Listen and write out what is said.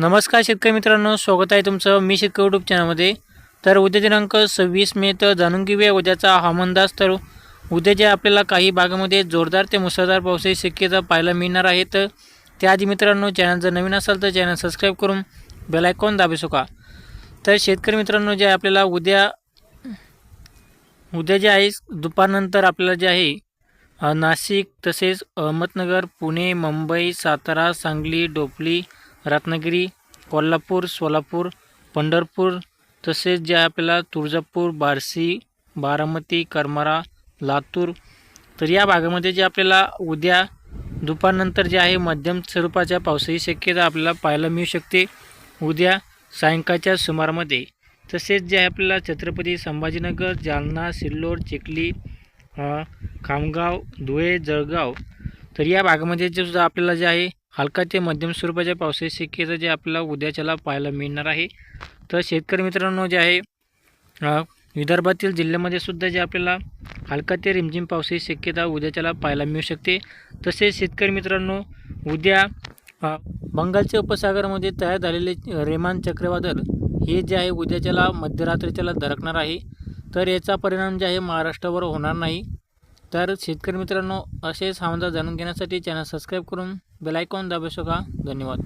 नमस्कार शेतकरी मित्रांनो स्वागत आहे तुमचं मी शेतकरी यूट्यूब चॅनलमध्ये तर उद्या दिनांक सव्वीस मे तर जाणून घेऊया उद्याचा हवामानदास तर उद्या जे आपल्याला काही भागामध्ये जोरदार ते मुसळधार पावसाची शक्यता पाहायला मिळणार आहे तर त्याआधी मित्रांनो चॅनल जर नवीन असाल तर चॅनल सबस्क्राईब करून बेलायकॉन दाबू शका तर शेतकरी मित्रांनो जे आपल्याला उद्या उद्या जे आहे दुपारनंतर आपल्याला जे आहे नाशिक तसेच अहमदनगर पुणे मुंबई सातारा सांगली डोपली रत्नागिरी कोल्हापूर सोलापूर पंढरपूर तसेच जे आपल्याला तुळजापूर बार्शी बारामती करमाळा लातूर तर या भागामध्ये जे आपल्याला उद्या दुपारनंतर जे आहे मध्यम स्वरूपाच्या पावसाची शक्यता आपल्याला पाहायला मिळू शकते. उद्या सायंकाळच्या सुमारामध्ये तसेच जे आहे आपल्याला छत्रपती संभाजीनगर जालना सिल्लोड चिखली खामगाव धुळे जळगाव तर या भागामध्ये जे सुद्धा आपल्याला जे आहे हलका ते मध्यम स्वरूपाच्या पावसाळी शक्यता जे आपल्याला उद्याच्याला पाहायला मिळणार आहे. तर शेतकरी मित्रांनो जे आहे विदर्भातील जिल्ह्यामध्ये सुद्धा जे आपल्याला हलका ते रिमझिम पावसाची शक्यता उद्याच्याला पाहायला मिळू शकते. तसेच शेतकरी मित्रांनो उद्या बंगालच्या उपसागरामध्ये तयार झालेले रेमान चक्रवादळ हे जे आहे उद्याच्याला मध्यरात्रीच्याला धडकणार आहे. तर याचा परिणाम जे आहे महाराष्ट्रावर होणार नाही. तर शेतकरी मित्रांनो असेच हवामान जाणून घेण्यासाठी चॅनल सबस्क्राईब करून बेलायकॉन दाबू शका धन्यवाद.